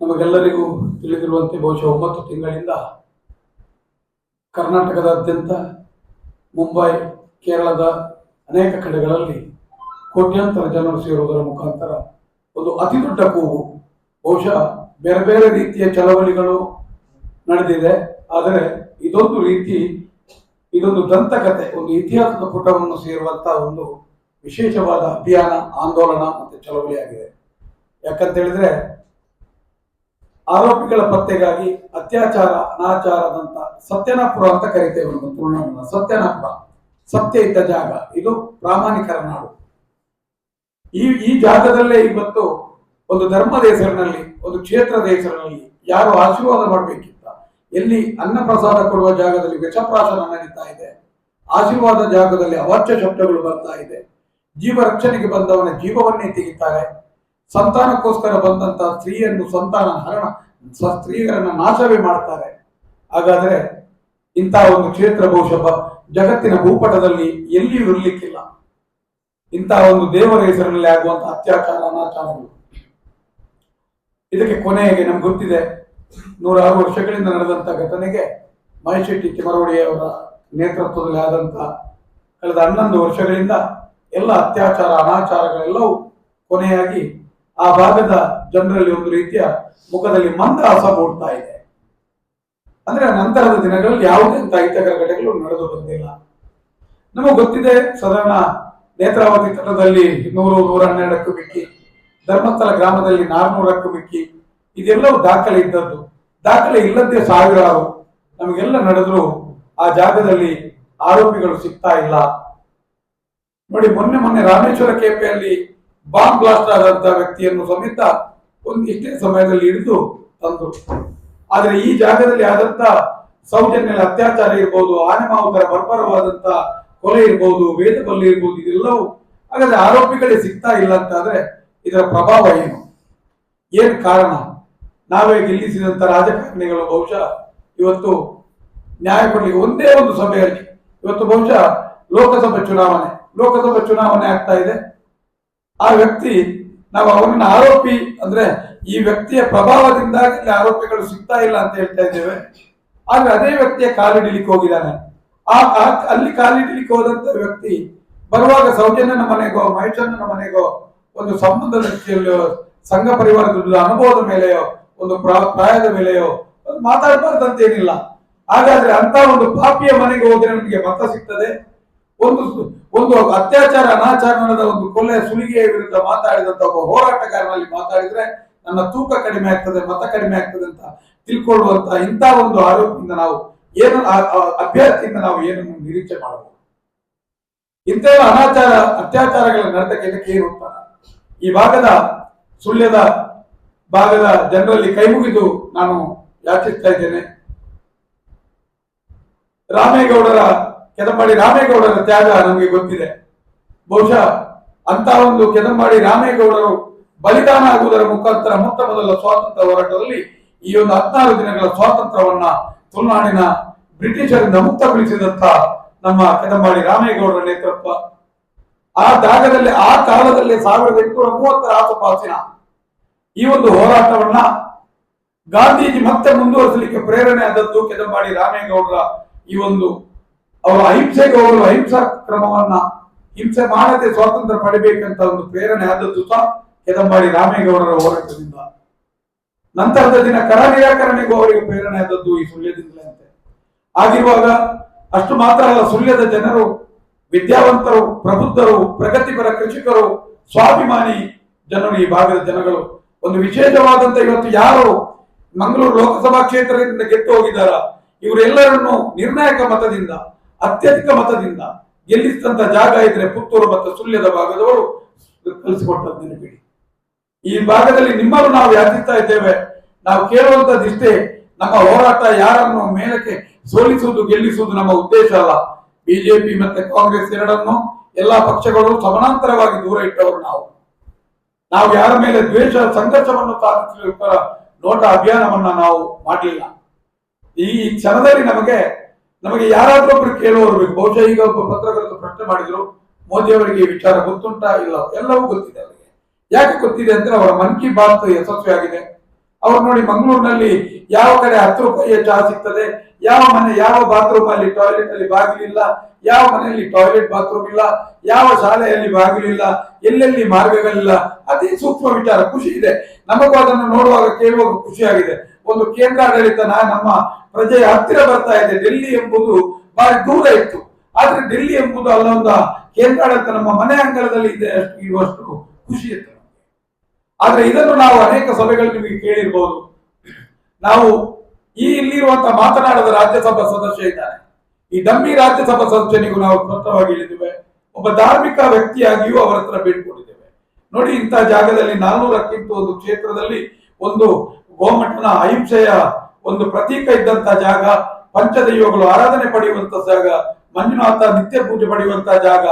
ನಮಗೆಲ್ಲರಿಗೂ ತಿಳಿದಿರುವಂತೆ ಬಹುಶಃ ಒಂಬತ್ತು ತಿಂಗಳಿಂದ ಕರ್ನಾಟಕದಾದ್ಯಂತ ಮುಂಬೈ, ಕೇರಳದ ಅನೇಕ ಕಡೆಗಳಲ್ಲಿ ಕೋಟ್ಯಾಂತರ ಜನರು ಸೇರುವುದರ ಮುಖಾಂತರ ಒಂದು ಅತಿ ದೊಡ್ಡ ಕೂಗು. ಬಹುಶಃ ಬೇರೆ ಬೇರೆ ರೀತಿಯ ಚಳವಳಿಗಳು ನಡೆದಿದೆ. ಆದರೆ ಇದೊಂದು ರೀತಿ, ಇದೊಂದು ದಂತಕತೆ, ಒಂದು ಇತಿಹಾಸದ ಪುಟವನ್ನು ಸೇರುವಂತಹ ಒಂದು ವಿಶೇಷವಾದ ಅಭಿಯಾನ, ಆಂದೋಲನ ಮತ್ತು ಚಳವಳಿಯಾಗಿದೆ. ಯಾಕಂತ ಹೇಳಿದ್ರೆ ಆರೋಪಿಗಳ ಪತ್ತೆಗಾಗಿ ಅತ್ಯಾಚಾರ ಅನಾಚಾರದಂತ ಸತ್ಯನಾಪುರ ಅಂತ ಕರಿತೇವೆ ಒಂದು ತುಳುನಾಡನ್ನ ಸತ್ಯನಾಪುರ ಸತ್ಯ ಇದ್ದ ಜಾಗ. ಇದು ಪ್ರಾಮಾಣಿಕರ ನಾಡು. ಈ ಈ ಜಾಗದಲ್ಲೇ ಇವತ್ತು ಒಂದು ಧರ್ಮದ ಹೆಸರಿನಲ್ಲಿ, ಒಂದು ಕ್ಷೇತ್ರದ ಹೆಸರಿನಲ್ಲಿ ಯಾರು ಆಶೀರ್ವಾದ ಮಾಡಬೇಕಿತ್ತ, ಎಲ್ಲಿ ಅನ್ನ ಪ್ರಸಾದ ಕೊಡುವ ಜಾಗದಲ್ಲಿ ವಿಷಪ್ರಾಸನ ನಡೀತಾ ಇದೆ, ಆಶೀರ್ವಾದ ಜಾಗದಲ್ಲಿ ಅವಾಚ್ಯ ಶಬ್ದಗಳು ಬರ್ತಾ ಇದೆ, ಜೀವ ರಕ್ಷಣೆಗೆ ಬಂದವನ ಜೀವವನ್ನೇ ತೆಗಿತಾರೆ ಸಂತಾನಕ್ಕೋಸ್ಕರ ಬಂದಂತ ಸ್ತ್ರೀಯನ್ನು ಸಂತಾನ ಹರಣ ಸ್ತ್ರೀಯರನ್ನ ನಾಶವೇ ಮಾಡ್ತಾರೆ. ಹಾಗಾದ್ರೆ ಇಂತಹ ಒಂದು ಕ್ಷೇತ್ರ ಬಹುಶಃ ಜಗತ್ತಿನ ಭೂಪಟದಲ್ಲಿ ಎಲ್ಲಿಯೂ ಇರಲಿಕ್ಕಿಲ್ಲ. ಇಂತಹ ಒಂದು ದೇವರ ಹೆಸರಿನಲ್ಲಿ ಆಗುವಂತಹ ಅತ್ಯಾಚಾರ, ಅನಾಚಾರಗಳು. ಇದಕ್ಕೆ ಕೊನೆಗೆ ನಮ್ಗೆ ಗೊತ್ತಿದೆ, ನೂರಾರು ವರ್ಷಗಳಿಂದ ನಡೆದಂತ ಘಟನೆಗೆ ಮಹೇಶೆಟ್ಟಿ ತಿಮರೋಡಿಯವರ ನೇತೃತ್ವದಲ್ಲಿ ಆದಂತ ಕಳೆದ ಹನ್ನೊಂದು ವರ್ಷಗಳಿಂದ ಎಲ್ಲ ಅತ್ಯಾಚಾರ, ಅನಾಚಾರಗಳೆಲ್ಲವೂ ಕೊನೆಯಾಗಿ ಆ ಭಾಗದ ಜನರಲ್ಲಿ ಒಂದು ರೀತಿಯ ಮುಖದಲ್ಲಿ ಮಂದಹಾಸ ಮೂಡ್ತಾ ಇದೆ. ಅಂದ್ರೆ ನಂತರದ ದಿನಗಳಲ್ಲಿ ಯಾವುದೇ ಅಹಿತಕರ ಘಟನೆಗಳು ನಡೆದು ಬಂದಿಲ್ಲ. ನಮಗೆ ಗೊತ್ತಿದೆ, ಸಾಧಾರಣ ನೇತ್ರಾವತಿ ತಟದಲ್ಲಿ ನೂರು ನೂರ ಹನ್ನೆರಡಕ್ಕೂ ಮಿಕ್ಕಿ, ಧರ್ಮಸ್ಥಳ ಗ್ರಾಮದಲ್ಲಿ ನಾರ್ನೂರಕ್ಕೂ ಮಿಕ್ಕಿ, ಇದೆಲ್ಲವೂ ದಾಖಲೆ ಇದ್ದದ್ದು. ದಾಖಲೆ ಇಲ್ಲದ್ದೇ ಸಾವಿರಾರು ನಮಗೆಲ್ಲ ನಡೆದ್ರು, ಆ ಜಾಗದಲ್ಲಿ ಆರೋಪಿಗಳು ಸಿಗ್ತಾ ಇಲ್ಲ. ನೋಡಿ, ಮೊನ್ನೆ ಮೊನ್ನೆ ರಾಮೇಶ್ವರ ಕೆಪೆಯಲ್ಲಿ ಬಾಂಬ್ ಬ್ಲಾಸ್ಟ್ ಆದಂತಹ ವ್ಯಕ್ತಿಯನ್ನು ಸಮೇತ ಒಂದು ಇಷ್ಟೇ ಸಮಯದಲ್ಲಿ ಹಿಡಿದು ತಂದು. ಆದರೆ ಈ ಜಾಗದಲ್ಲಿ ಆದಂತ ಸೌಜನ್ಯ ಅತ್ಯಾಚಾರ ಇರ್ಬೋದು ಆನೆ ಮಾವುತರ ಬರ್ಬರವಾದಂತ ಕೊಲೆ ಇರ್ಬೋದು, ವೇದ ಬಲ್ಲಿ ಇರ್ಬೋದು, ಇದೆಲ್ಲವೂ ಹಾಗಾದ್ರೆ ಆರೋಪಿಗಳೇ ಸಿಗ್ತಾ ಇಲ್ಲ ಅಂತ ಆದ್ರೆ ಇದರ ಪ್ರಭಾವ ಏನು? ಏನ್ ಕಾರಣ? ನಾವೇ ಗೆಲ್ಲಿಸಿದಂತ ರಾಜಕಾರಣಿಗಳು ಬಹುಶಃ ಇವತ್ತು ನ್ಯಾಯ ಒಂದೇ ಒಂದು ಸಭೆಯಲ್ಲಿ, ಇವತ್ತು ಬಹುಶಃ ಲೋಕಸಭೆ ಚುನಾವಣೆ ಲೋಕಸಭೆ ಚುನಾವಣೆ ಆಗ್ತಾ ಇದೆ. ಆ ವ್ಯಕ್ತಿ, ನಾವು ಅವನನ್ನ ಆರೋಪಿ ಅಂದ್ರೆ ಈ ವ್ಯಕ್ತಿಯ ಪ್ರಭಾವದಿಂದಾಗಿ ಆರೋಪಿಗಳು ಸಿಗ್ತಾ ಇಲ್ಲ ಅಂತ ಹೇಳ್ತಾ ಇದ್ದೇವೆ. ಆದ್ರೆ ಅದೇ ವ್ಯಕ್ತಿಯ ಕಾಲಿಡಿಲಿಕ್ಕೆ ಹೋಗಿದ್ದಾನೆ. ಆ ಅಲ್ಲಿ ಕಾಲಿಡಿಲಿಕ್ಕೆ ಹೋದಂತ ವ್ಯಕ್ತಿ ಬರುವಾಗ ಸೌಜನ್ಯನ ಮನೆಗೋ ಮಹೇಶಣ್ಣನ ಮನೆಗೋ ಒಂದು ಸಂಬಂಧದ ರೀತಿಯಲ್ಲಿಯೋ ಸಂಘ ಪರಿವಾರದ ಅನುಭವದ ಮೇಲೆಯೋ, ಒಂದು ಪ್ರಾ- ಪ್ರಾಯದ ಮೇಲೆಯೋ ಒಂದು ಮಾತಾಡಬಾರ್ದಂತ ಏನಿಲ್ಲ. ಹಾಗಾದ್ರೆ ಅಂತ ಒಂದು ಪಾಪಿಯ ಮನೆಗೆ ಹೋದ್ರೆ ನಮಗೆ ಮತ ಸಿಗ್ತದೆ. ಒಂದು ಒಂದು ಅತ್ಯಾಚಾರ, ಅನಾಚಾರ ನಡೆದ ಒಂದು ಕೊಲೆ, ಸುಲಿಗೆಯ ವಿರುದ್ಧ ಮಾತಾಡಿದಂತ ಒಬ್ಬ ಹೋರಾಟಗಾರನಲ್ಲಿ ಮಾತಾಡಿದ್ರೆ ನನ್ನ ತೂಕ ಕಡಿಮೆ ಆಗ್ತದೆ, ಮತ ಕಡಿಮೆ ಆಗ್ತದೆ ಅಂತ ತಿಳ್ಕೊಳ್ಳುವಂತ ಇಂಥ ಒಂದು ಆರೋಪದಿಂದ ನಾವು ಏನು ಅಭ್ಯರ್ಥಿಯಿಂದ ನಾವು ಏನು ನಿರೀಕ್ಷೆ ಮಾಡಬಹುದು? ಇಂತಹ ಅನಾಚಾರ, ಅತ್ಯಾಚಾರಗಳ ನಡೆದಕ್ಕೆ ಇದಕ್ಕೆ ಏನು ಈ ಭಾಗದ ಸುಳ್ಯದ ಭಾಗದ ಜನರಲ್ಲಿ ಕೈ ಮುಗಿದು ನಾನು ಯಾಚಿಸ್ತಾ ಇದ್ದೇನೆ. ರಾಮೇಗೌಡರ ಕೆದಂಬಾಡಿ ರಾಮೇಗೌಡರ ತ್ಯಾಗ ನಮಗೆ ಗೊತ್ತಿದೆ. ಬಹುಶಃ ಅಂತ ಒಂದು ಕೆದಂಬಾಡಿ ರಾಮೇಗೌಡರು ಬಲಿದಾನ ಆಗುವುದರ ಮುಖಾಂತರ ಮೊತ್ತ ಮೊದಲ ಸ್ವಾತಂತ್ರ್ಯ ಹೋರಾಟದಲ್ಲಿ ಈ ಒಂದು ಹದಿನಾರು ದಿನಗಳ ಸ್ವಾತಂತ್ರ್ಯವನ್ನ ತುಳುನಾಡಿನ ಬ್ರಿಟಿಷರಿಂದ ಮುಕ್ತಗೊಳಿಸಿದಂತ ನಮ್ಮ ಕೆದಂಬಾಡಿ ರಾಮೇಗೌಡರ ನೇತೃತ್ವ. ಆ ಜಾಗದಲ್ಲಿ ಆ ಕಾಲದಲ್ಲಿ ಸಾವಿರದ ಎಂಟುನೂರ ಮೂವತ್ತರ ಆಸುಪಾಸಿನ ಈ ಒಂದು ಹೋರಾಟವನ್ನ ಗಾಂಧೀಜಿ ಮತ್ತೆ ಮುಂದುವರಿಸಲಿಕ್ಕೆ ಪ್ರೇರಣೆ ಆದದ್ದು ಕೆದಂಬಾಡಿ ರಾಮೇಗೌಡರ ಈ ಒಂದು ಅವರ ಅಹಿಂಸೆಗೆ ಹೋಗಲು ಅಹಿಂಸಾ ಕ್ರಮವನ್ನ ಹಿಂಸೆ ಮಾಡದೆ ಸ್ವಾತಂತ್ರ್ಯ ಪಡಿಬೇಕಂತ ಒಂದು ಪ್ರೇರಣೆ ಆದದ್ದು ಸಹ ಕೆದಂಬಾಡಿ ರಾಮೇಗೌಡರ ಹೋರಾಟದಿಂದ. ನಂತರದ ದಿನ ಕರ ನಿರಾಕರಣೆಗೂ ಅವರಿಗೆ ಪ್ರೇರಣೆ ಆದದ್ದು ಈ ಸುಳ್ಯದಿಂದಲೇ ಅಂತೆ. ಆಗಿರುವಾಗ ಅಷ್ಟು ಮಾತ್ರ ಅಲ್ಲ, ಸುಳ್ಯದ ಜನರು, ವಿದ್ಯಾವಂತರು, ಪ್ರಬುದ್ಧರು, ಪ್ರಗತಿಪರ ಕೃಷಿಕರು, ಸ್ವಾಭಿಮಾನಿ ಜನರು, ಈ ಭಾಗದ ಜನಗಳು. ಒಂದು ವಿಶೇಷವಾದಂತ ಇವತ್ತು ಯಾರು ಮಂಗಳೂರು ಲೋಕಸಭಾ ಕ್ಷೇತ್ರದಿಂದ ಗೆದ್ದು ಹೋಗಿದ್ದಾರ? ಇವರೆಲ್ಲರನ್ನು ನಿರ್ಣಾಯಕ ಮತದಿಂದ ಅತ್ಯಧಿಕ ಮತದಿಂದ ಗೆಲ್ಲಿಸಿದಂತ ಜಾಗ ಇದ್ರೆ ಪುತ್ತೂರು ಮತ್ತು ಸುಳ್ಯದ ಭಾಗದವರು ಕಲಿಸಿಕೊಟ್ಟದ್ದು ನೆನಪಿಡಿ. ಈ ಭಾಗದಲ್ಲಿ ನಿಮ್ಮನ್ನು ನಾವು ಯಾಚಿಸ್ತಾ ಇದ್ದೇವೆ. ನಾವು ಕೇಳುವಂತದ್ದಿಷ್ಟೇ ನಮ್ಮ ಹೋರಾಟ ಯಾರನ್ನು ಮೇಲಕ್ಕೆ ಸೋಲಿಸುವುದು, ಗೆಲ್ಲಿಸುವುದು ನಮ್ಮ ಉದ್ದೇಶ ಅಲ್ಲ. ಬಿಜೆಪಿ ಮತ್ತೆ ಕಾಂಗ್ರೆಸ್ ಎರಡನ್ನು ಎಲ್ಲಾ ಪಕ್ಷಗಳು ಸಮಾನಾಂತರವಾಗಿ ದೂರ ಇಟ್ಟವರು ನಾವು. ನಾವು ಯಾರ ಮೇಲೆ ದ್ವೇಷ, ಸಂಘರ್ಷವನ್ನು ಸಾಧಿಸಲಿಕ್ಕೋಸ್ಕರ ನೋಟ ಅಭಿಯಾನವನ್ನ ನಾವು ಮಾಡಲಿಲ್ಲ ಈ ಕ್ಷಣದಲ್ಲಿ ನಮಗೆ ನಮಗೆ ಯಾರಾದ್ರೂ ಒಬ್ರು ಕೇಳುವವರು ಬಹುಶಃ ಈಗ ಒಬ್ಬ ಪತ್ರಕರ್ತರು ಪ್ರಶ್ನೆ ಮಾಡಿದ್ರು, ಮೋದಿ ಅವರಿಗೆ ವಿಚಾರ ಗೊತ್ತುಂಟಾ ಇಲ್ಲ ಎಲ್ಲವೂ ಗೊತ್ತಿದೆ ಅವರಿಗೆ. ಯಾಕೆ ಗೊತ್ತಿದೆ ಅಂದ್ರೆ ಅವರ ಮನ್ ಕಿ ಬಾತ್ ಯಶಸ್ವಿ ಆಗಿದೆ. ಅವ್ರು ನೋಡಿ ಮಂಗಳೂರಿನಲ್ಲಿ ಯಾವ ಕಡೆ ಹತ್ತು ರೂಪಾಯಿಯ ಚಹಾ ಸಿಗ್ತದೆ, ಯಾವ ಮನೆ, ಯಾವ ಬಾತ್ರೂಮ್ ಅಲ್ಲಿ ಟಾಯ್ಲೆಟ್ ಅಲ್ಲಿ ಬಾಗಿಲಿಲ್ಲ, ಯಾವ ಮನೆಯಲ್ಲಿ ಟಾಯ್ಲೆಟ್ ಬಾತ್ರೂಮ್ ಇಲ್ಲ, ಯಾವ ಶಾಲೆಯಲ್ಲಿ ಬಾಗಿಲಿಲ್ಲ, ಎಲ್ಲೆಲ್ಲಿ ಮಾರ್ಗಗಳಿಲ್ಲ, ಅತಿ ಸೂಕ್ಷ್ಮ ವಿಚಾರ, ಖುಷಿ ಇದೆ. ನಮಗೂ ಅದನ್ನು ನೋಡುವಾಗ ಕೇಳುವಾಗ ಖುಷಿಯಾಗಿದೆ. ಒಂದು ಕೇಂದ್ರಾಡಳಿತನ ನಮ್ಮ ಪ್ರಜೆಯ ಹತ್ತಿರ ಬರ್ತಾ ಇದೆ. ಡೆಲ್ಲಿ ಎಂಬುದು ಬಹಳ ದೂರ ಇತ್ತು. ಆದ್ರೆ ಡೆಲ್ಲಿ ಎಂಬುದು ಅಲ್ಲೊಂದ ಕೇಂದ್ರಾಡಳಿತ ನಮ್ಮ ಮನೆ ಅಂಗಳದಲ್ಲಿ ಇದೆ ಇರುವಷ್ಟು ಖುಷಿ ಇತ್ತು. ಆದ್ರೆ ಇದನ್ನು ನಾವು ಅನೇಕ ಸಭೆಗಳು ನಿಮಗೆ ಕೇಳಿರ್ಬೋದು. ನಾವು ಈ ಇಲ್ಲಿರುವಂತಹ ಮಾತನಾಡದ ರಾಜ್ಯಸಭಾ ಸದಸ್ಯ ಇದ್ದಾನೆ. ಈ ಡಮ್ಮಿ ರಾಜ್ಯಸಭಾ ಸದಸ್ಯನಿಗೂ ನಾವು ಸ್ಪಷ್ಟವಾಗಿ ಹೇಳಿದ್ದೇವೆ. ಒಬ್ಬ ಧಾರ್ಮಿಕ ವ್ಯಕ್ತಿಯಾಗಿಯೂ ಅವರ ಹತ್ರ ಬೇಡ್ಕೊಂಡಿದ್ದೇವೆ ನೋಡಿ ಇಂತಹ ಜಾಗದಲ್ಲಿ ನಾನ್ನೂರಕ್ಕಿಂತ ಒಂದು ಕ್ಷೇತ್ರದಲ್ಲಿ ಒಂದು ಗೋಮಠನ ಅಹಿಂಸೆಯ ಒಂದು ಪ್ರತೀಕ ಇದ್ದಂತ ಜಾಗ, ಪಂಚದೈವಗಳು ಆರಾಧನೆ ಪಡೆಯುವಂತ ಜಾಗ, ಮಂಜುನಾಥ ನಿತ್ಯ ಪೂಜೆ ಪಡೆಯುವಂತ ಜಾಗ,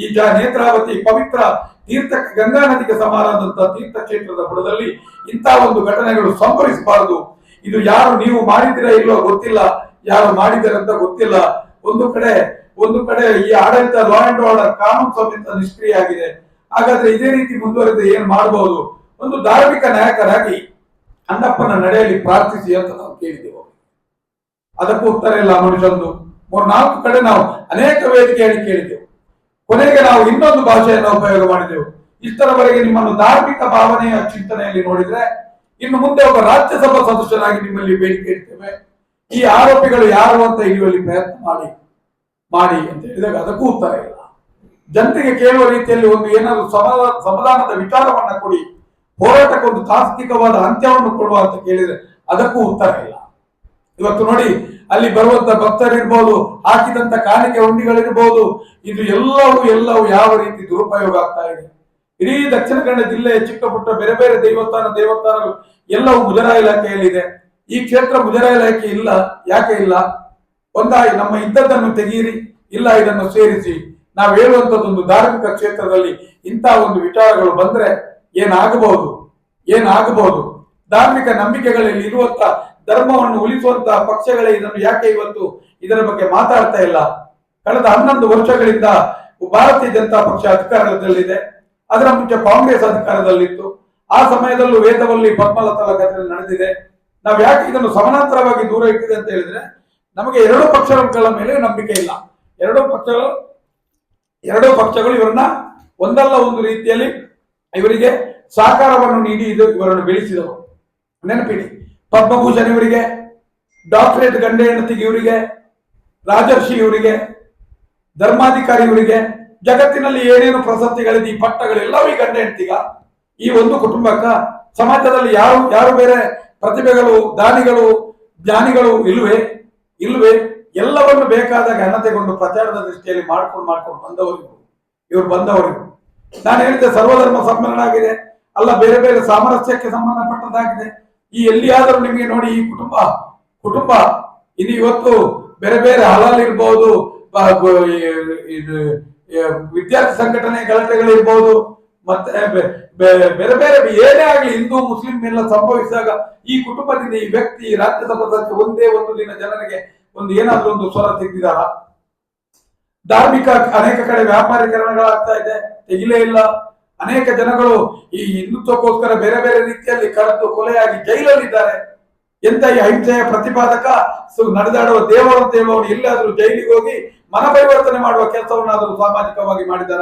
ಈ ಜಾ ನೇತ್ರಾವತಿ ಪವಿತ್ರ ತೀರ್ಥ ಗಂಗಾ ನದಿಗೆ ಸಮಾರದಂತ ತೀರ್ಥ ಕ್ಷೇತ್ರದ ಬುಡದಲ್ಲಿ ಇಂತಹ ಒಂದು ಘಟನೆಗಳು ಸಂಭವಿಸಬಾರದು. ಇದು ಯಾರು ನೀವು ಮಾಡಿದ್ದೀರಾ ಇಲ್ಲೋ ಗೊತ್ತಿಲ್ಲ. ಯಾರು ಮಾಡಿದ್ದಾರೆ ಅಂತ ಗೊತ್ತಿಲ್ಲ. ಒಂದು ಕಡೆ ಒಂದು ಕಡೆ ಈ ಆಡಳಿತ ಲಾ ಅಂಡ್ ಆರ್ಡರ್ ಕಾನೂನು ಸಮೇತ ನಿಷ್ಕ್ರಿಯ ಆಗಿದೆ. ಹಾಗಾದ್ರೆ ಇದೇ ರೀತಿ ಮುಂದುವರೆದ ಏನ್ ಮಾಡಬಹುದು ಒಂದು ಧಾರ್ಮಿಕ ನಾಯಕರಾಗಿ ಅಣ್ಣಪ್ಪನ ನಡೆಯಲ್ಲಿ ಪ್ರಾರ್ಥಿಸಿ ಅಂತ ನಾವು ಕೇಳಿದೆವು ಅದಕ್ಕೂ ಉತ್ತರ ಇಲ್ಲ ಮನುಷ್ಯಂದು. ಮೂರು ನಾಲ್ಕು ಕಡೆ ನಾವು ಅನೇಕ ವೇದಿಕೆಯಲ್ಲಿ ಕೇಳಿದೆವು ಕೊನೆಗೆ ನಾವು ಇನ್ನೊಂದು ಭಾಷೆಯನ್ನು ಉಪಯೋಗ ಮಾಡಿದೆವು ಇಷ್ಟರವರೆಗೆ ನಿಮ್ಮನ್ನು ಧಾರ್ಮಿಕ ಭಾವನೆಯ ಚಿಂತನೆಯಲ್ಲಿ ನೋಡಿದ್ರೆ, ಇನ್ನು ಮುಂದೆ ಒಬ್ಬ ರಾಜ್ಯಸಭಾ ಸದಸ್ಯರಾಗಿ ನಿಮ್ಮಲ್ಲಿ ಬೇಡಿಕೆ ಇಡ್ತೇವೆ. ಈ ಆರೋಪಿಗಳು ಯಾರು ಅಂತ ಹಿಡಿಯುವಲ್ಲಿ ಪ್ರಯತ್ನ ಮಾಡಿ ಮಾಡಿ ಅಂತ ಹೇಳಿದಾಗ ಅದಕ್ಕೂ ಉತ್ತರ ಇಲ್ಲ. ಜನತೆಗೆ ಕೇಳುವ ರೀತಿಯಲ್ಲಿ ಒಂದು ಏನಾದರೂ ಸಮಾಧಾನ, ಸಮಾಧಾನದ ವಿಚಾರವನ್ನ ಕೊಡಿ. ಹೋರಾಟಕ್ಕೆ ಒಂದು ತಾತ್ವಿಕವಾದ ಅಂತ್ಯವನ್ನು ಕೊಡುವ ಅಂತ ಕೇಳಿದ್ರೆ ಅದಕ್ಕೂ ಉತ್ತರ ಇಲ್ಲ. ಇವತ್ತು ನೋಡಿ, ಅಲ್ಲಿ ಬರುವಂತ ಭಕ್ತರಿರ್ಬೋದು ಹಾಕಿದಂತ ಕಾಣಿಕೆ ಉಂಡಿಗಳಿರ್ಬೋದು, ಇದು ಎಲ್ಲವೂ ಎಲ್ಲವೂ ಯಾವ ರೀತಿ ದುರುಪಯೋಗ ಆಗ್ತಾ ಇದೆ? ಇಡೀ ದಕ್ಷಿಣ ಕನ್ನಡ ಜಿಲ್ಲೆಯ ಚಿಕ್ಕ ಪುಟ್ಟ ಬೇರೆ ಬೇರೆ ದೇವಸ್ಥಾನ, ದೇವಸ್ಥಾನಗಳು ಎಲ್ಲವೂ ಮುಜರಾ ಇಲಾಖೆಯಲ್ಲಿದೆ ಈ ಕ್ಷೇತ್ರ ಮುಜರಾ ಇಲಾಖೆ ಇಲ್ಲ, ಯಾಕೆ ಇಲ್ಲ? ಒಂದಾಗಿ ನಮ್ಮ ಇದ್ದದ್ದನ್ನು ತೆಗೀರಿ, ಇಲ್ಲ ಇದನ್ನು ಸೇರಿಸಿ. ನಾವು ಹೇಳುವಂತದ್ದೊಂದು ಧಾರ್ಮಿಕ ಕ್ಷೇತ್ರದಲ್ಲಿ ಇಂತಹ ಒಂದು ವಿಚಾರಗಳು ಬಂದ್ರೆ ಏನಾಗಬಹುದು? ಏನಾಗಬಹುದು? ಧಾರ್ಮಿಕ ನಂಬಿಕೆಗಳಲ್ಲಿ ಇರುವಂತ ಧರ್ಮವನ್ನು ಉಳಿಸುವಂತಹ ಪಕ್ಷಗಳೇ ಇದನ್ನು ಯಾಕೆ ಇವತ್ತು ಇದರ ಬಗ್ಗೆ ಮಾತಾಡ್ತಾ ಇಲ್ಲ? ಕಳೆದ ಹನ್ನೊಂದು ವರ್ಷಗಳಿಂದ ಭಾರತೀಯ ಜನತಾ ಪಕ್ಷ ಅಧಿಕಾರದಲ್ಲಿದೆ. ಅದರ ಮುಂಚೆ ಕಾಂಗ್ರೆಸ್ ಅಧಿಕಾರದಲ್ಲಿತ್ತು. ಆ ಸಮಯದಲ್ಲೂ ವೇದವಲ್ಲಿ ಪದ್ಮಲತಲ ಘಟನೆ ನಡೆದಿದೆ. ನಾವು ಯಾಕೆ ಇದನ್ನು ಸಮಾನಾಂತರವಾಗಿ ದೂರ ಇಟ್ಟಿದೆ ಅಂತ ಹೇಳಿದ್ರೆ, ನಮಗೆ ಎರಡು ಪಕ್ಷಗಳ ಮೇಲೆ ನಂಬಿಕೆ ಇಲ್ಲ. ಎರಡೂ ಪಕ್ಷಗಳು ಎರಡೂ ಪಕ್ಷಗಳು ಇವರನ್ನ ಒಂದಲ್ಲ ಒಂದು ರೀತಿಯಲ್ಲಿ ಇವರಿಗೆ ಸಹಕಾರವನ್ನು ನೀಡಿ ಇದು ಇವರನ್ನು ಬೆಳೆಸಿದರು ನೆನಪಿಡಿ, ಪದ್ಮಭೂಷಣ್ ಇವರಿಗೆ, ಡಾಕ್ಟರೇಟ್ ಗಂಡ ಹೆಂಡತಿಗೆ ಇವರಿಗೆ, ರಾಜರ್ಷಿ ಇವರಿಗೆ, ಧರ್ಮಾಧಿಕಾರಿ ಇವರಿಗೆ, ಜಗತ್ತಿನಲ್ಲಿ ಏನೇನು ಪ್ರಶಸ್ತಿಗಳಿದೆ ಈ ಪಟ್ಟಗಳೆಲ್ಲವೂ ಈ ಗಂಡ ಹೆಂಡತಿಗ ಈ ಒಂದು ಕುಟುಂಬಕ್ಕ ಸಮಾಜದಲ್ಲಿ ಯಾರು ಯಾರು ಬೇರೆ ಪ್ರತಿಭೆಗಳು, ದಾನಿಗಳು, ಜ್ಞಾನಿಗಳು ಇಲ್ವೇ? ಇಲ್ವೇ? ಎಲ್ಲವನ್ನು ಬೇಕಾದಾಗ ಘನತೆಗೊಂಡು ಪ್ರಚಾರದ ದೃಷ್ಟಿಯಲ್ಲಿ ಮಾಡ್ಕೊಂಡು ಮಾಡ್ಕೊಂಡು ಬಂದವರಿಗೂ ಇವರು. ಬಂದವರಿಗೂ ನಾನು ಹೇಳಿದೆ ಸರ್ವಧರ್ಮ ಸಮ್ಮೇಳನ ಆಗಿದೆ ಅಲ್ಲ, ಬೇರೆ ಬೇರೆ ಸಾಮರಸ್ಯಕ್ಕೆ ಸಂಬಂಧಪಟ್ಟದ್ದಾಗಿದೆ. ಈ ಎಲ್ಲಿಯಾದರೂ ನಿಮಗೆ ನೋಡಿ ಈ ಕುಟುಂಬ ಕುಟುಂಬ ಇದು ಇವತ್ತು ಬೇರೆ ಬೇರೆ ಹಲಾಲ್ ಇದು ವಿದ್ಯಾರ್ಥಿ ಸಂಘಟನೆ ಗಲಾಟೆಗಳಿರ್ಬೋದು ಮತ್ತೆ ಬೇರೆ ಬೇರೆ ಏನೇ ಆಗಲಿ ಹಿಂದೂ, ಮುಸ್ಲಿಂ ಎಲ್ಲ ಸಂಭವಿಸಿದಾಗ ಈ ಕುಟುಂಬದಿಂದ ಈ ವ್ಯಕ್ತಿ ರಾಜ್ಯಸಭಾ ಸದಸ್ಯ ಒಂದೇ ಒಂದು ದಿನ ಜನರಿಗೆ ಒಂದು ಏನಾದ್ರೂ ಒಂದು ಸ್ವರ ತೆಗೆದಿದಾರ ಧಾರ್ಮಿಕ ಅನೇಕ ಕಡೆ ವ್ಯಾಪಾರೀಕರಣಗಳಾಗ್ತಾ ಇದೆ. ತೆಗಿಲೇ ಇಲ್ಲ. ಅನೇಕ ಜನಗಳು ಈ ಹಿಂದುತ್ವಕ್ಕೋಸ್ಕರ ಬೇರೆ ಬೇರೆ ರೀತಿಯಲ್ಲಿ ಕರೆದು ಕೊಲೆಯಾಗಿ ಜೈಲಲ್ಲಿದ್ದಾರೆ. ಎಂತ ಈ ಅಹಿಂಸೆಯ ಪ್ರತಿಪಾದಕ? ನಡೆದಾಡುವ ದೇವರು ದೇವರು ಎಲ್ಲಾದ್ರೂ ಜೈಲಿಗೆ ಹೋಗಿ ಮನ ಪರಿವರ್ತನೆ ಮಾಡುವ ಕೆಲಸವನ್ನಾದರೂ ಸಾಮಾಜಿಕವಾಗಿ ಮಾಡಿದಾರ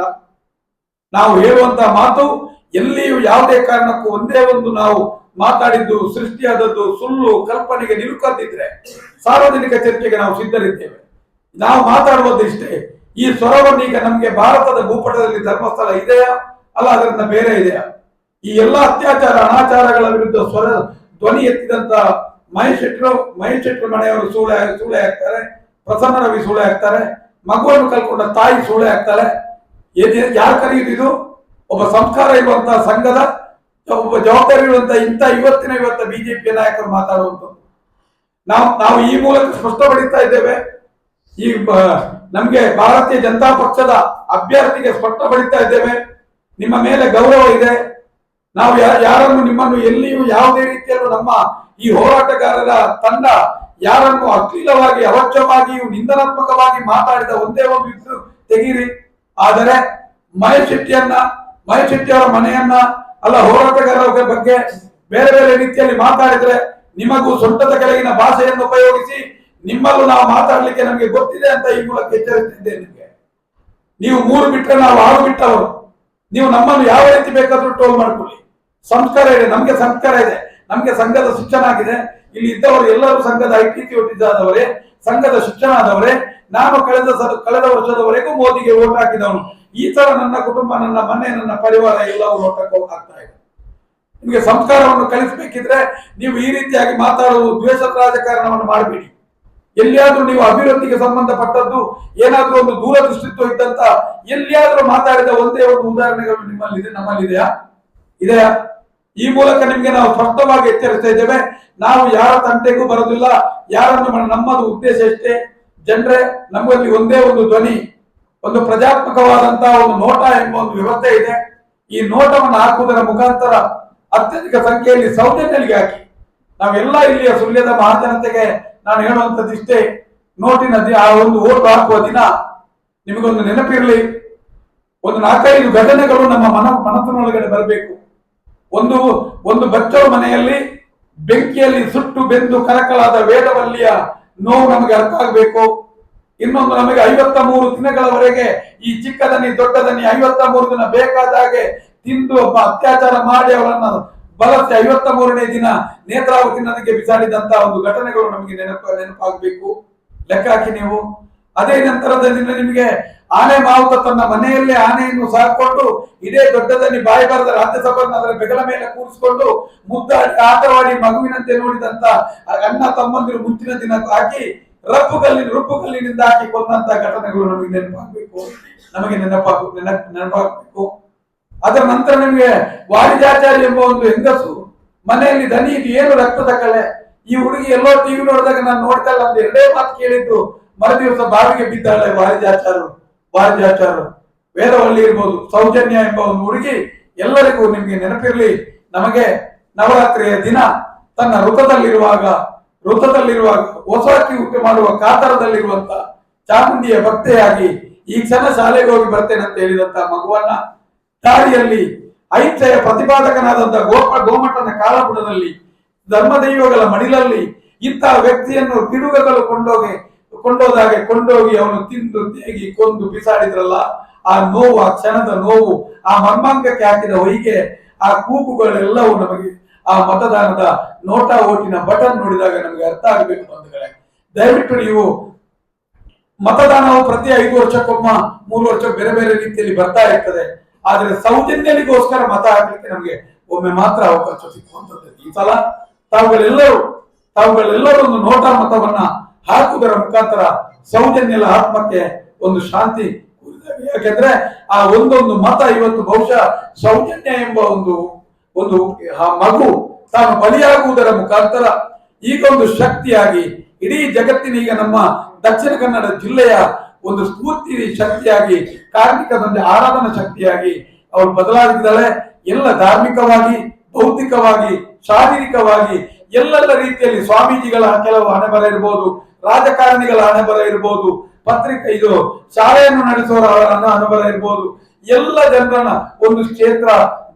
ನಾವು ಹೇಳುವಂತಹ ಮಾತು, ಎಲ್ಲಿಯೂ ಯಾವುದೇ ಕಾರಣಕ್ಕೂ ಒಂದೇ ಒಂದು ನಾವು ಮಾತಾಡಿದ್ದು, ಸೃಷ್ಟಿಯಾದದ್ದು ಸುಳ್ಳು, ಕಲ್ಪನೆಗೆ ನಿಲುಕದಿದ್ರೆ ಸಾರ್ವಜನಿಕ ಚರ್ಚೆಗೆ ನಾವು ಸಿದ್ಧರಿದ್ದೇವೆ. ನಾವು ಮಾತಾಡುವುದಿಷ್ಟೇ ಈ ಸ್ವರವನ್ನು ಈಗ ನಮಗೆ ಭಾರತದ ಭೂಪಟದಲ್ಲಿ ಧರ್ಮಸ್ಥಳ ಇದೆಯಾ? ಅಲ್ಲ, ಅದರಿಂದ ಬೇರೆ ಇದೆಯಾ? ಈ ಎಲ್ಲ ಅತ್ಯಾಚಾರ, ಅನಾಚಾರಗಳ ವಿರುದ್ಧ ಸ್ವರ, ಧ್ವನಿ ಎತ್ತಿದಂತ ಮಹೇಶ್ ಶೆಟ್ಟರು ಮಹೇಶ್ ಶೆಟ್ಟರು ಮನೆಯವರು ಸೂಳೆ ಸೂಳೆ ಹಾಕ್ತಾರೆ, ಪ್ರಸನ್ನ ರವಿ ಸೂಳೆ ಹಾಕ್ತಾರೆ, ಮಗುವನ್ನು ಕಲ್ಕೊಂಡ ತಾಯಿ ಸೂಳೆ ಹಾಕ್ತಾರೆ. ಯಾರು ಕರೆಯುವುದು ಇದು? ಒಬ್ಬ ಸಂಸ್ಕಾರ ಇರುವಂತಹ ಸಂಘದ, ಒಬ್ಬ ಜವಾಬ್ದಾರಿ ಇರುವಂತಹ ಇಂಥ ಇವತ್ತಿನ, ಇವತ್ತ ಬಿಜೆಪಿ ನಾಯಕರು ಮಾತಾಡುವಂಥದ್ದು. ನಾವು ನಾವು ಈ ಮೂಲಕ ಸ್ಪಷ್ಟಪಡಿಸ್ತಾ ಇದ್ದೇವೆ. ಈ ನಮ್ಗೆ ಭಾರತೀಯ ಜನತಾ ಪಕ್ಷದ ಅಭ್ಯರ್ಥಿಗೆ ಸ್ಪಷ್ಟಪಡಿಸ್ತಾ ಇದ್ದೇವೆ. ನಿಮ್ಮ ಮೇಲೆ ಗೌರವ ಇದೆ. ನಾವು ಯಾರನ್ನು ನಿಮ್ಮನ್ನು ಎಲ್ಲಿಯೂ ಯಾವುದೇ ರೀತಿಯಲ್ಲೂ ನಮ್ಮ ಈ ಹೋರಾಟಗಾರರ ತಂಡ ಯಾರನ್ನು ಅಶ್ಲೀಲವಾಗಿ ಅವಶ್ಯವಾಗಿಯೂ ನಿಂದನಾತ್ಮಕವಾಗಿ ಮಾತಾಡಿದ ಒಂದೇ ಒಂದು ಇದ್ದು ತೆಗೀರಿ. ಆದರೆ ಮಹೇಶ್ ಶೆಟ್ಟಿಯನ್ನ, ಮಹೇಶ್ ಶೆಟ್ಟಿ ಮನೆಯನ್ನ, ಅಲ್ಲ ಹೋರಾಟಗಾರರ ಬಗ್ಗೆ ಬೇರೆ ಬೇರೆ ರೀತಿಯಲ್ಲಿ ಮಾತಾಡಿದ್ರೆ ನಿಮಗೂ ಸೊಂಟದ ಕೆಳಗಿನ ಭಾಷೆಯನ್ನು ಉಪಯೋಗಿಸಿ ನಿಮ್ಮಲ್ಲೂ ನಾವು ಮಾತಾಡ್ಲಿಕ್ಕೆ ನಮಗೆ ಗೊತ್ತಿದೆ ಅಂತ ಈ ಮೂಲಕ ಎಚ್ಚರಿಸಿದ್ದೆ ನಿಮಗೆ. ನೀವು ಮೂರು ಬಿಟ್ಟರೆ ನಾವು ಆರು ಬಿಟ್ಟವರು. ನೀವು ನಮ್ಮನ್ನು ಯಾವ ರೀತಿ ಬೇಕಾದ್ರೂ ಟೋಲ್ ಮಾಡ್ಕೊಳ್ಳಿ. ಸಂಸ್ಕಾರ ಇದೆ, ನಮಗೆ ಸಂಸ್ಕಾರ ಇದೆ, ನಮಗೆ ಸಂಘದ ಶಿಕ್ಷಣ ಆಗಿದೆ. ಇಲ್ಲಿ ಇದ್ದವರು ಎಲ್ಲರೂ ಸಂಘದ ಐ ಟಿ ಆದವರೇ, ಸಂಘದ ಶಿಕ್ಷಣ ಆದವರೇ. ನಾನು ಕಳೆದ ಕಳೆದ ವರ್ಷದವರೆಗೂ ಮೋದಿಗೆ ಓಟ್ ಹಾಕಿದವನು. ಈ ತರ ನನ್ನ ಕುಟುಂಬ, ನನ್ನ ಮನೆ, ನನ್ನ ಪರಿವಾರ ಎಲ್ಲವೂ ಓಟಕ್ಕೆ ಆಗ್ತಾ ಇದೆ. ನಿಮಗೆ ಸಂಸ್ಕಾರವನ್ನು ಕಲಿಸಬೇಕಿದ್ರೆ ನೀವು ಈ ರೀತಿಯಾಗಿ ಮಾತಾಡುವುದು ದ್ವೇಷದ ರಾಜಕಾರಣವನ್ನು ಮಾಡಬೇಡಿ. ಎಲ್ಲಿಯಾದ್ರೂ ನೀವು ಅಭಿವೃದ್ಧಿಗೆ ಸಂಬಂಧಪಟ್ಟದ್ದು, ಏನಾದ್ರೂ ಒಂದು ದೂರದೃಷ್ಟಿತ್ವ ಇದ್ದಂತ ಎಲ್ಲಿಯಾದ್ರೂ ಮಾತಾಡಿದ ಒಂದೇ ಒಂದು ಉದಾಹರಣೆಗಳು ನಿಮ್ಮಲ್ಲಿದೆ, ನಮ್ಮಲ್ಲಿದೆಯಾ? ಇದೆಯಾ? ಈ ಮೂಲಕ ನಿಮ್ಗೆ ನಾವು ಸ್ಪಷ್ಟವಾಗಿ ಎಚ್ಚರಿಸ್ತಾ ಇದ್ದೇವೆ. ನಾವು ಯಾರ ತಂಟೆಗೂ ಬರೋದಿಲ್ಲ, ಯಾರನ್ನು ನಮ್ಮದು ಉದ್ದೇಶ ಎಷ್ಟೇ. ಜನರೇ, ನಮ್ಮಲ್ಲಿ ಒಂದೇ ಒಂದು ಧ್ವನಿ, ಒಂದು ಪ್ರಜಾತ್ಮಕವಾದಂತಹ ಒಂದು ನೋಟ ಎಂಬ ಒಂದು ವ್ಯವಸ್ಥೆ ಇದೆ. ಈ ನೋಟವನ್ನು ಹಾಕುವುದರ ಮುಖಾಂತರ ಅತ್ಯಧಿಕ ಸಂಖ್ಯೆಯಲ್ಲಿ ಸೌಜನ್ಯಗಳಿಗೆ ಹಾಕಿ. ನಾವೆಲ್ಲ ಇಲ್ಲಿಯ ಸುಳ್ಯದ ಮಹಾಜನತೆಗೆ ನಾನು ಹೇಳುವಂತದ್ದು ಇಷ್ಟೇ. ನೋಟಿನ ಆ ಒಂದು ಓಟು ಹಾಕುವ ದಿನ ನಿಮಗೊಂದು ನೆನಪಿರಲಿ. ಒಂದು ನಾಲ್ಕೈದು ಘಟನೆಗಳು ನಮ್ಮ ಮನ ಮನಸ್ಸಿನೊಳಗಡೆ ಬರಬೇಕು. ಒಂದು ಒಂದು ಬಚ್ಚವ ಮನೆಯಲ್ಲಿ ಬೆಂಕಿಯಲ್ಲಿ ಸುಟ್ಟು ಬೆಂದು ಕರಕಲಾದ ವೇದವಲ್ಲಿಯ ನೋವು ನಮಗೆ ಅರ್ಥ ಆಗಬೇಕು. ಇನ್ನೊಂದು ನಮಗೆ ಐವತ್ತ ಮೂರು ದಿನಗಳವರೆಗೆ ಈ ಚಿಕ್ಕದನಿ ದೊಡ್ಡದನಿ ಐವತ್ತ ಮೂರು ದಿನ ಬೇಕಾದ ಹಾಗೆ ತಿಂದು ಒಬ್ಬ ಅತ್ಯಾಚಾರ ಮಾಡಿ ಅವರನ್ನ ಬಲಸಿ ಐವತ್ತ ಮೂರನೇ ದಿನ ನೇತ್ರಾವತಿ ನದಿಗೆ ಬಿಸಾಡಿದಂತಹ ಒಂದು ಘಟನೆಗಳು ನಮಗೆ ನೆನಪು, ನೆನಪಾಗಬೇಕು. ಲೆಕ್ಕ ಹಾಕಿ ನೀವು. ಅದೇ ನಂತರದ ದಿನ ನಿಮಗೆ ಆನೆ ಮಾವುತ ತನ್ನ ಮನೆಯಲ್ಲೇ ಆನೆಯನ್ನು ಸಾಕೊಂಡು ಇದೇ ದೊಡ್ಡದಲ್ಲಿ ಬಾಯಿ ಬರದ ರಾಜ್ಯಸಭೆಯನ್ನು ಅದರ ಬೆಗಲ ಮೇಲೆ ಕೂರಿಸಿಕೊಂಡು ಮುದ್ದಾಡಿ, ಆಟವಾಡಿ ಮಗುವಿನಂತೆ ನೋಡಿದಂತ ಅಣ್ಣ ತಮ್ಮಂದಿರು ಮುಂಚಿನ ದಿನ ಹಾಕಿ ರಪ್ಪು ಕಲ್ಲಿನ ರುಪ್ಪು ಕಲ್ಲಿನಿಂದ ಹಾಕಿ ಕೊಂದಂತ ಘಟನೆಗಳು ನಮಗೆ ನೆನಪಾಗಬೇಕು. ನಮಗೆ ನೆನಪಾಗ, ನೆನಪು, ನೆನಪಾಗಬೇಕು. ಅದರ ನಂತರ ನಿಮಗೆ ವಾಣಿಜಾಚಾರ್ಯ ಎಂಬ ಒಂದು ಹೆಂಗಸು, ಮನೆಯಲ್ಲಿ ದನಿ ಇದು ಏನು ರಕ್ತದ ಕಲೆ ಈ ಹುಡುಗಿ ಎಲ್ಲೋ ಟಿವಿ ನೋಡಿದಾಗ ನಾನು ನೋಡ್ತಾ ಅಂತ ಎರಡೇ ಮಾತು ಕೇಳಿದ್ದು, ಮರದಿವಸ ಬಾವಿಗೆ ಬಿದ್ದಾಳೆ ವಾರಿಜಾಚಾರ್ಯರು ವಾಡಿದಾಚಾರು ವೇದವಳ್ಳಿ ಇರ್ಬೋದು, ಸೌಜನ್ಯ ಎಂಬ ಒಂದು ಹುಡುಗಿ, ಎಲ್ಲರಿಗೂ ನಿಮ್ಗೆ ನೆನಪಿರಲಿ, ನಮಗೆ ನವರಾತ್ರಿಯ ದಿನ ತನ್ನ ವೃತದಲ್ಲಿರುವಾಗ ವೃತದಲ್ಲಿರುವಾಗ ಹೊಸಕಿ ಹುಟ್ಟು ಮಾಡುವ ಕಾತರದಲ್ಲಿರುವಂತ ಚಾಮುಂಡಿಯ ಭಕ್ತೆಯಾಗಿ, ಈ ಕ್ಷಣ ಶಾಲೆಗೆ ಹೋಗಿ ಬರ್ತೇನೆ ಅಂತ ಹೇಳಿದಂತ ಮಗುವನ್ನ ದಾರಿಯಲ್ಲಿ ಐತ್ರೆಯ ಪ್ರತಿಪಾದಕನಾದಂತಹ ಗೋಪ ಗೋಮಠನ ಕಾಲಪುಟದಲ್ಲಿ ಧರ್ಮದೈವಗಳ ಮಡಿಲಲ್ಲಿ ಇಂತಹ ವ್ಯಕ್ತಿಯನ್ನು ಪಿಡುಗಗಳು ಕೊಂಡೋಗಿ, ಕೊಂಡೋದಾಗೆ ಕೊಂಡೋಗಿ ಅವನು ತಿಂದು ತೇಗಿ ಕೊಂದು ಬಿಸಾಡಿದ್ರಲ್ಲ, ಆ ನೋವು, ಆ ಕ್ಷಣದ ನೋವು, ಆ ಮರ್ಮಾಂಗಕ್ಕೆ ಹಾಕಿದ ಹೊಯ್ಗೆ, ಆ ಕೂಗುಗಳೆಲ್ಲವೂ ನಮಗೆ ಆ ಮತದಾನದ ನೋಟಾ ಓಟಿನ ಬಟನ್ ನೋಡಿದಾಗ ನಮಗೆ ಅರ್ಥ ಆಗಬೇಕು ಬಂಧುಗಳೇ. ದಯವಿಟ್ಟು ನೀವು ಮತದಾನವು ಪ್ರತಿ ಐದು ವರ್ಷಕ್ಕೊಮ್ಮ, ಮೂರು ವರ್ಷ ಬೇರೆ ಬೇರೆ ರೀತಿಯಲ್ಲಿ ಬರ್ತಾ ಇರ್ತದೆ. ಆದ್ರೆ ಸೌಜನ್ಯನಿಗೋಸ್ಕರ ಮತ ಹಾಕ್ಲಿಕ್ಕೆ ನಮಗೆ ಒಮ್ಮೆ ಮಾತ್ರ ಅವಕಾಶ ಸಿಕ್ಕುವಂತದ್ದು ಈ ಸಲ ತಾವುಗಳೆಲ್ಲರೂ ತಾವುಗಳೆಲ್ಲರೂ ಒಂದು ನೋಟಾ ಮತವನ್ನ ಹಾಕುವುದರ ಮುಖಾಂತರ ಸೌಜನ್ಯಲ ಆತ್ಮಕ್ಕೆ ಒಂದು ಶಾಂತಿ ಯಾಕೆಂದ್ರೆ ಆ ಒಂದೊಂದು ಮತ ಇವತ್ತು ಬಹುಶಃ ಸೌಜನ್ಯ ಎಂಬ ಒಂದು ಒಂದು ಆ ಮಗು ತಾನು ಬಲಿಯಾಗುವುದರ ಮುಖಾಂತರ ಈಗ ಒಂದು ಶಕ್ತಿಯಾಗಿ ಇಡೀ ಜಗತ್ತಿನ ಈಗ ನಮ್ಮ ದಕ್ಷಿಣ ಕನ್ನಡ ಜಿಲ್ಲೆಯ ಒಂದು ಸ್ಫೂರ್ತಿ ಶಕ್ತಿಯಾಗಿ ಕಾರ್ಮಿಕದೊಂದು ಆರಾಧನಾ ಶಕ್ತಿಯಾಗಿ ಅವಳು ಬದಲಾಗಿದ್ದಾಳೆ ಎಲ್ಲ ಧಾರ್ಮಿಕವಾಗಿ, ಭೌತಿಕವಾಗಿ, ಶಾರೀರಿಕವಾಗಿ ಎಲ್ಲೆಲ್ಲ ರೀತಿಯಲ್ಲಿ ಸ್ವಾಮೀಜಿಗಳ ಕೆಲವು ಹಣೆಬರ ಇರ್ಬೋದು, ರಾಜಕಾರಣಿಗಳ ಹಣೆಬರ ಇರ್ಬೋದು, ಪತ್ರಿಕೆ ಇದು ಶಾಲೆಯನ್ನು ನಡೆಸುವವರ ಹಣೆಬರ ಇರ್ಬೋದು. ಎಲ್ಲ ಜನರನ್ನ ಒಂದು ಕ್ಷೇತ್ರ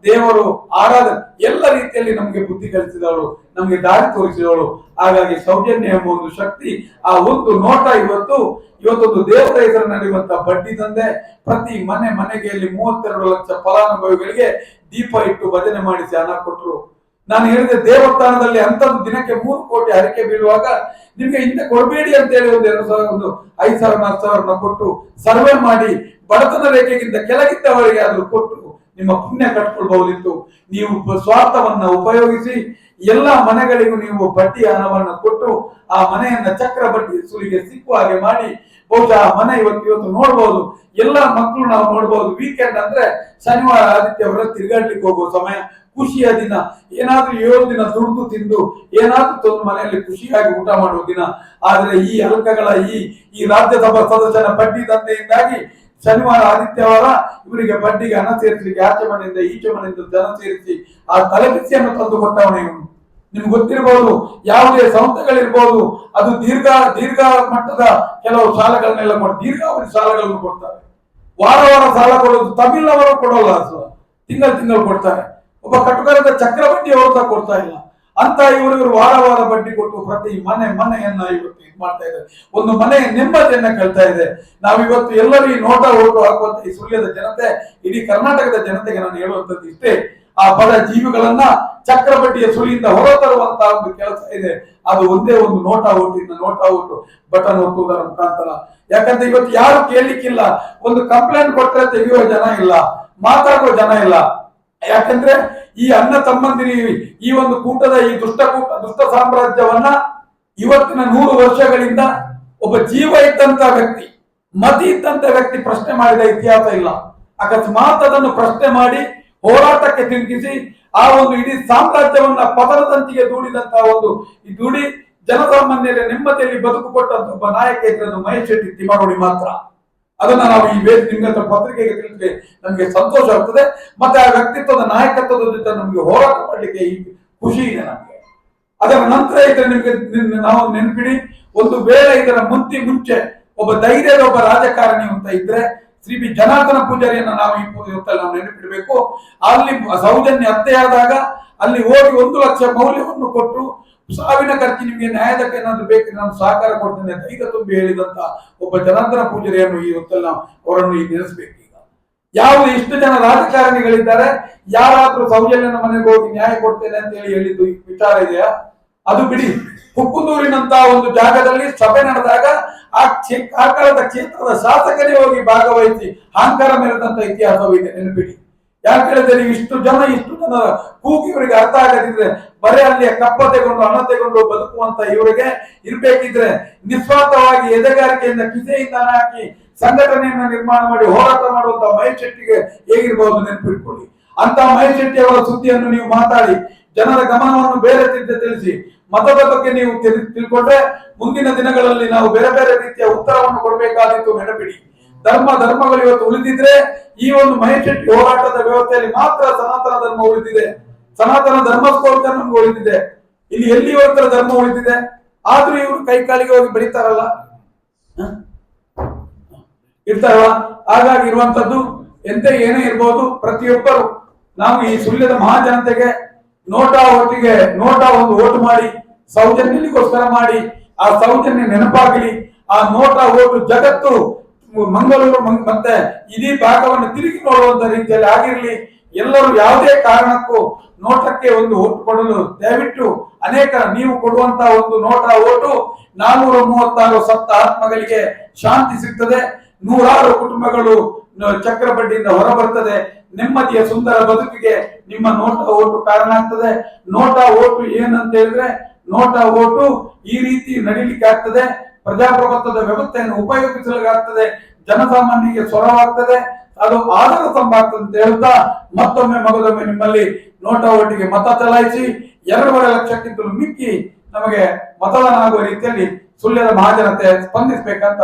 ದೇವರು ಆರಾಧನೆ, ಎಲ್ಲ ರೀತಿಯಲ್ಲಿ ನಮಗೆ ಬುದ್ಧಿ ಕಲಿಸಿದವಳು, ನಮಗೆ ದಾರಿ ತೋರಿಸಿದವಳು. ಹಾಗಾಗಿ ಸೌಜನ್ಯ ಎಂಬ ಒಂದು ಶಕ್ತಿ, ಆ ಒಂದು ನೋಟ ಇವತ್ತು, ಇವತ್ತೊಂದು ದೇವರ ಹೆಸರು ನಡೆಯುವಂತ ಬಡ್ಡಿ ದಂಧೆ, ಪ್ರತಿ ಮನೆ ಮನೆಗೆ ಮೂವತ್ತೆರಡು ಲಕ್ಷ ಫಲಾನುಭವಿಗಳಿಗೆ ದೀಪ ಇಟ್ಟು ಭಜನೆ ಮಾಡಿಸಿ ಹಣ ಕೊಟ್ಟರು ನಾನು ಹೇಳಿದೆ, ದೇವಸ್ಥಾನದಲ್ಲಿ ಅಂತದ್ದು ದಿನಕ್ಕೆ ಮೂರು ಕೋಟಿ ಹರಿಕೆ ಬೀಳುವಾಗ ನಿಮ್ಗೆ ಹಿಂದೆ ಕೊಡಬೇಡಿ ಅಂತ ಹೇಳಿ ಒಂದು ಎರಡು ಸಾವಿರ, ಒಂದು ಐದು ಸಾವಿರ, ನಾಲ್ಕು ಸಾವಿರನ ಕೊಟ್ಟು ಸರ್ವೆ ಮಾಡಿ, ಬಡತನ ರೇಖೆಗಿಂತ ಕೆಳಗಿದ್ದವರಿಗೆ ಆದ್ರೂ ಕೊಟ್ಟು ನಿಮ್ಮ ಪುಣ್ಯ ಕಟ್ಕೊಳ್ಬಹುದಿತ್ತು. ನೀವು ಸ್ವಾರ್ಥವನ್ನ ಉಪಯೋಗಿಸಿ ಎಲ್ಲ ಮನೆಗಳಿಗೂ ನೀವು ಬಡ್ಡಿಯ ಹಣವನ್ನ ಕೊಟ್ಟು ಆ ಮನೆಯನ್ನ ಚಕ್ರ ಬಡ್ಡಿ ಸುಲಿಗೆ ಸಿಕ್ಕುವ ಹಾಗೆ ಮಾಡಿ, ಬಹುಶಃ ಆ ಮನೆ ಇವತ್ತು ಇವತ್ತು ನೋಡ್ಬೋದು. ಎಲ್ಲ ಮಕ್ಕಳು ನಾವು ನೋಡ್ಬೋದು. ವೀಕೆಂಡ್ ಅಂದ್ರೆ ಶನಿವಾರ ಆದಿತ್ಯವಾರ ತಿರುಗಾಡ್ಲಿಕ್ಕೆ ಹೋಗುವ ಸಮಯ. ಖುಷಿಯ ದಿನ. ಏನಾದ್ರೂ ಏಳು ದಿನ ದುಡ್ದು ತಿಂದು, ಏನಾದ್ರೂ ತಂದು ಮನೆಯಲ್ಲಿ ಖುಷಿಯಾಗಿ ಊಟ ಮಾಡುವ ದಿನ. ಆದ್ರೆ ಈ ಅಲ್ಕಗಳ ಈ ಈ ರಾಜ್ಯಸಭಾ ಸದಸ್ಯರ ಬಡ್ಡಿ ದಂಧೆಯಿಂದಾಗಿ ಶನಿವಾರ ಆದಿತ್ಯವಾರ ಇವರಿಗೆ ಬಡ್ಡಿಗೆ ಹಣ ಸೇರಿಸಲಿಕ್ಕೆ ಆಚೆ ಮನೆಯಿಂದ ಈಚೆ ಮನೆಯಿಂದ ಧನ ಸೇರಿಸಿ ಆ ತಲೆಬಿಸಿಯನ್ನು ತಂದು ಕೊಟ್ಟವನೇ ಇವನು. ನಿಮ್ಗೆ ಗೊತ್ತಿರಬಹುದು ಯಾವುದೇ ಸಂಸ್ಥೆಗಳಿರ್ಬೋದು, ಅದು ದೀರ್ಘ ದೀರ್ಘ ಮಟ್ಟದ ಕೆಲವು ಸಾಲಗಳನ್ನೆಲ್ಲ ಕೊಡ ದೀರ್ಘಾವಧಿ ಸಾಲಗಳನ್ನು ಕೊಡ್ತಾರೆ. ವಾರ ವಾರ ಸಾಲ ಕೊಡೋದು ತಮಿಳ್ನವರು ಕೊಡೋಲ್ಲ ತಿಂಗಳು ತಿಂಗಳು ಕೊಡ್ತಾರೆ. ಒಬ್ಬ ಕಟುಕರದ ಚಕ್ರಬಡ್ಡಿ ಸಹ ಕೊಡ್ತಾ ಇಲ್ಲ. ಅಂತ ಇವರು ಇವರು ವಾರ ವಾರ ಬಡ್ಡಿ ಕೊಟ್ಟು ಪ್ರತಿ ಮನೆ ಮನೆಯನ್ನ ಇವತ್ತು ಇದು ಮಾಡ್ತಾ ಇದ್ದಾರೆ. ಒಂದು ಮನೆಯ ನೆಮ್ಮದಿಯನ್ನ ಕಳ್ತಾ ಇದೆ. ನಾವಿವತ್ತು ಎಲ್ಲರೂ ಈ ನೋಟ ಓಟು ಹಾಕುವಂತ ಈ ಸುಳ್ಯದ ಜನತೆ, ಇಡೀ ಕರ್ನಾಟಕದ ಜನತೆಗೆ ನಾನು ಹೇಳುವಂತದ್ದು ಇಷ್ಟೇ. ಆ ಬಡ ಜೀವಿಗಳನ್ನ ಚಕ್ರಬಡ್ಡಿಯ ಸುಳಿಯಿಂದ ಹೊರತರುವಂತ ಒಂದು ಕೆಲಸ ಇದೆ. ಅದು ಒಂದೇ ಒಂದು ನೋಟ ಓಟಿನ ನೋಟ ಓಟು, ಬಟನ್ ಒತ್ತುವುದರ ಮುಖಾಂತರ. ಯಾಕಂದ್ರೆ ಇವತ್ತು ಯಾರು ಕೇಳಲಿಕ್ಕಿಲ್ಲ. ಒಂದು ಕಂಪ್ಲೇಂಟ್ ಕೊಟ್ಟರೆ ತೆಗೆಯುವ ಜನ ಇಲ್ಲ, ಮಾತಾಡುವ ಜನ ಇಲ್ಲ. ಯಾಕಂದ್ರೆ ಈ ಅನ್ನ ತಮ್ಮಂದಿರಿ, ಈ ಒಂದು ಕೂಟದ, ಈ ದುಷ್ಟಕೂಟ ದುಷ್ಟ ಸಾಮ್ರಾಜ್ಯವನ್ನ ಇವತ್ತಿನ ನೂರು ವರ್ಷಗಳಿಂದ ಒಬ್ಬ ಜೀವ ಇದ್ದಂತ ವ್ಯಕ್ತಿ, ಮತಿ ಇದ್ದಂತ ವ್ಯಕ್ತಿ ಪ್ರಶ್ನೆ ಮಾಡಿದ ಇತಿಹಾಸ ಇಲ್ಲ. ಅಕಸ್ಮಾತ್ ಅದನ್ನು ಪ್ರಶ್ನೆ ಮಾಡಿ ಹೋರಾಟಕ್ಕೆ ತಿರುಗಿಸಿ ಆ ಒಂದು ಇಡೀ ಸಾಮ್ರಾಜ್ಯವನ್ನ ಪದರದಂತಿಗೆ ದೂಡಿದಂತ ಒಂದು, ಈ ದುಡಿ ಜನಸಾಮಾನ್ಯರ ನೆಮ್ಮದಿಯಲ್ಲಿ ಬದುಕು ಕೊಟ್ಟಂತ ಒಬ್ಬ ನಾಯಕ ಇದ್ರೆ ಮಹೇಶ್ ಶೆಟ್ಟಿ ಮಾತ್ರ. ಅದನ್ನ ನಾವು ಈ ವೇದ ನಿಮ್ಗೆ ಪತ್ರಿಕೆಗೆ ತಿಳಿದ್ರೆ ನಮಗೆ ಸಂತೋಷ ಆಗ್ತದೆ. ಮತ್ತೆ ಆ ವ್ಯಕ್ತಿತ್ವದ ನಾಯಕತ್ವದ ಜೊತೆ ನಮಗೆ ಹೋರಾಟ ಮಾಡಲಿಕ್ಕೆ ಈ ಖುಷಿ ಇದೆ ನಮಗೆ. ಅದರ ನಂತರ ಇದ್ರೆ ನಿಮ್ಗೆ ನಾವು ನೆನ್ಪಿಡಿ, ಒಂದು ವೇಳೆ ಇದರ ಮುಂತಿ ಮುಂಚೆ ಒಬ್ಬ ಧೈರ್ಯದ ಒಬ್ಬ ರಾಜಕಾರಣಿ ಅಂತ ಇದ್ರೆ ಶ್ರೀ ಬಿ ಜನಾರ್ದನ ಪೂಜಾರಿಯನ್ನ ನಾವು ಈ ನಾವು ನೆನಪಿಡಬೇಕು. ಅಲ್ಲಿ ಸೌಜನ್ಯ ಹತ್ಯೆಯಾದಾಗ ಅಲ್ಲಿ ಹೋಗಿ ಒಂದು ಲಕ್ಷ ಮೌಲ್ಯವನ್ನು ಕೊಟ್ಟು ಸಾವಿನ ಖರ್ಚು ನಿಮಗೆ ನ್ಯಾಯದಕ್ಕೆ ಏನಾದ್ರು ಬೇಕು ನಾನು ಸಹಕಾರ ಕೊಡ್ತೇನೆ ಧೈರ್ಯ ತುಂಬಿ ಹೇಳಿದಂತ ಒಬ್ಬ ಜನಾರ್ದನ ಪೂಜಾರಿಯನ್ನು ಈ ಹೊತ್ತಲ್ಲಿ ಅವರನ್ನು ಈ ನೆನೆಸ್ಬೇಕು ಈಗ. ಯಾವುದು ಇಷ್ಟು ಜನ ರಾಜಕಾರಣಿಗಳಿದ್ದಾರೆ, ಯಾರಾದ್ರೂ ಸೌಜನ್ಯನ ಮನೆಗೆ ಹೋಗಿ ನ್ಯಾಯ ಕೊಡ್ತೇನೆ ಅಂತ ಹೇಳಿ ಹೇಳಿದ್ದು ವಿಚಾರ ಇದೆಯಾ? ಅದು ಬಿಡಿ. ಹುಕ್ಕುಂದೂರಿನಂತ ಒಂದು ಜಾಗದಲ್ಲಿ ಸಭೆ ನಡೆದಾಗ ಆ ಆ ಕಾಲದ ಕ್ಷೇತ್ರದ ಶಾಸಕರೇ ಹೋಗಿ ಭಾಗವಹಿಸಿ ಅಹಂಕಾರ ಮೇರೆದಂತ ಇತಿಹಾಸವಿದೆ ನೆನಪಿಡಿ. ಯಾಕೆ ಹೇಳಿದ್ರೆ ಇಷ್ಟು ಜನ ಇಷ್ಟು ಜನ ಕೂಗಿ ಇವರಿಗೆ ಅರ್ಥ ಆಗದಿದ್ರೆ ಬರೀ ಅಲ್ಲಿ ಕಪ್ಪ ತೆಗೊಂಡು ಹಣ ತೆಗೊಂಡು ಬದುಕುವಂತ ಇವರಿಗೆ ಇರ್ಬೇಕಿದ್ರೆ ನಿಸ್ವಾರ್ಥವಾಗಿ ಎದೆಗಾರಿಕೆಯಿಂದ ಕಿಸೆಯಿಂದ ಹಾಕಿ ಸಂಘಟನೆಯನ್ನ ನಿರ್ಮಾಣ ಮಾಡಿ ಹೋರಾಟ ಮಾಡುವಂತ ಮಹೇಶ್ ಶೆಟ್ಟಿಗೆ ಹೇಗಿರ್ಬಹುದು ನೆನಪಿಟ್ಕೊಳ್ಳಿ. ಅಂತ ಮಹೇಶ್ ಶೆಟ್ಟಿ ಅವರ ಸುದ್ದಿಯನ್ನು ನೀವು ಮಾತಾಡಿ, ಜನರ ಗಮನವನ್ನು ಬೇರೆ ತಿಳಿಸಿ. ಮತದ ಬಗ್ಗೆ ನೀವು ತಿಳ್- ತಿಳ್ಕೊಂಡ್ರೆ ಮುಂದಿನ ದಿನಗಳಲ್ಲಿ ನಾವು ಬೇರೆ ಬೇರೆ ರೀತಿಯ ಉತ್ತರವನ್ನು ಕೊಡಬೇಕಾದಿತ್ತು ನೆನಪಿಡಿ. ಧರ್ಮ ಧರ್ಮಗಳು ಇವತ್ತು ಉಳಿದಿದ್ರೆ ಈ ಒಂದು ಮೈಂಡ್ ಹೋರಾಟದ ವ್ಯವಸ್ಥೆಯಲ್ಲಿ ಮಾತ್ರ ಸನಾತನ ಧರ್ಮ ಉಳಿದಿದೆ. ಸನಾತನ ಧರ್ಮಸ್ಕೋಸ್ಕರ ನಮ್ಗೆ ಉಳಿದಿದೆ. ಇಲ್ಲಿ ಎಲ್ಲಿ ಇವತ್ತರ ಧರ್ಮ ಉಳಿದಿದೆ? ಆದ್ರೂ ಇವರು ಕೈ ಕಾಲಿಗೆ ಹೋಗಿ ಬರೀತಾರಲ್ಲ? ಇರ್ತಾರಲ್ಲ? ಹಾಗಾಗಿ ಇರುವಂತದ್ದು ಎಂತ ಏನೇ ಇರ್ಬೋದು ಪ್ರತಿಯೊಬ್ಬರು ನಾವು ಈ ಸುಳ್ಯದ ಮಹಾಜನತೆಗೆ ನೋಟಾ ಒಟ್ಟಿಗೆ ನೋಟಾ ಒಂದು ಓಟು ಮಾಡಿ ಸೌಜನ್ಯಕ್ಕೋಸ್ಕರ ಮಾಡಿ, ಆ ಸೌಜನ್ಯ ನೆನಪಾಗಲಿ, ಆ ನೋಟಾ ಓಟು ಜಗತ್ತು ಮಂಗಳೂರು ಮಂಗ್- ಮತ್ತೆ ಇಡೀ ಭಾಗವನ್ನು ತಿರುಗಿ ನೋಡುವಂತ ರೀತಿಯಲ್ಲಿ ಆಗಿರ್ಲಿ, ಎಲ್ಲರೂ ಯಾವುದೇ ಕಾರಣಕ್ಕೂ ನೋಟಕ್ಕೆ ಒಂದು ಓಟು ಕೊಡಲು ದಯವಿಟ್ಟು ಅನೇಕ ನೀವು ಕೊಡುವಂತ ಒಂದು ನೋಟ ಓಟು ನಾನೂರ ಮೂವತ್ತಾರು ಸತ್ತ ಆತ್ಮಗಳಿಗೆ ಶಾಂತಿ ಸಿಗ್ತದೆ. ನೂರಾರು ಕುಟುಂಬಗಳು ಚಕ್ರ ಬಡ್ಡಿಯಿಂದ ಹೊರ ಬರ್ತದೆ ನೆಮ್ಮದಿಯ ಸುಂದರ ಬದುಕಿಗೆ ನಿಮ್ಮ ನೋಟ ಓಟು ಕಾರಣ ಆಗ್ತದೆ. ನೋಟ ಓಟು ಏನಂತ ಹೇಳಿದ್ರೆ, ನೋಟ ಓಟು ಈ ರೀತಿ ನಡೀಲಿಕ್ಕೆ ಆಗ್ತದೆ. ಪ್ರಜಾಪ್ರಭುತ್ವದ ವ್ಯವಸ್ಥೆಯನ್ನು ಉಪಯೋಗಿಸಲಾಗ್ತದೆ ಜನಸಾಮಾನ್ಯರಿಗೆ ಸ್ವರವಾಗ್ತದೆ ಅದು ಆಧಾರ ಸಂಭಾಗ್ತದೆ ಅಂತ ಹೇಳ್ತಾ ಮತ್ತೊಮ್ಮೆ ಮಗದೊಮ್ಮೆ ನಿಮ್ಮಲ್ಲಿ ನೋಟ ಒಟ್ಟಿಗೆ ಮತ ಚಲಾಯಿಸಿ, ಎರಡೂವರೆ ಲಕ್ಷಕ್ಕಿಂತಲೂ ಮಿಕ್ಕಿ ನಮಗೆ ಮತದಾನ ಆಗುವ ರೀತಿಯಲ್ಲಿ ಸುಳ್ಯದ ಮಹಾಜನತೆ ಸ್ಪಂದಿಸಬೇಕಂತ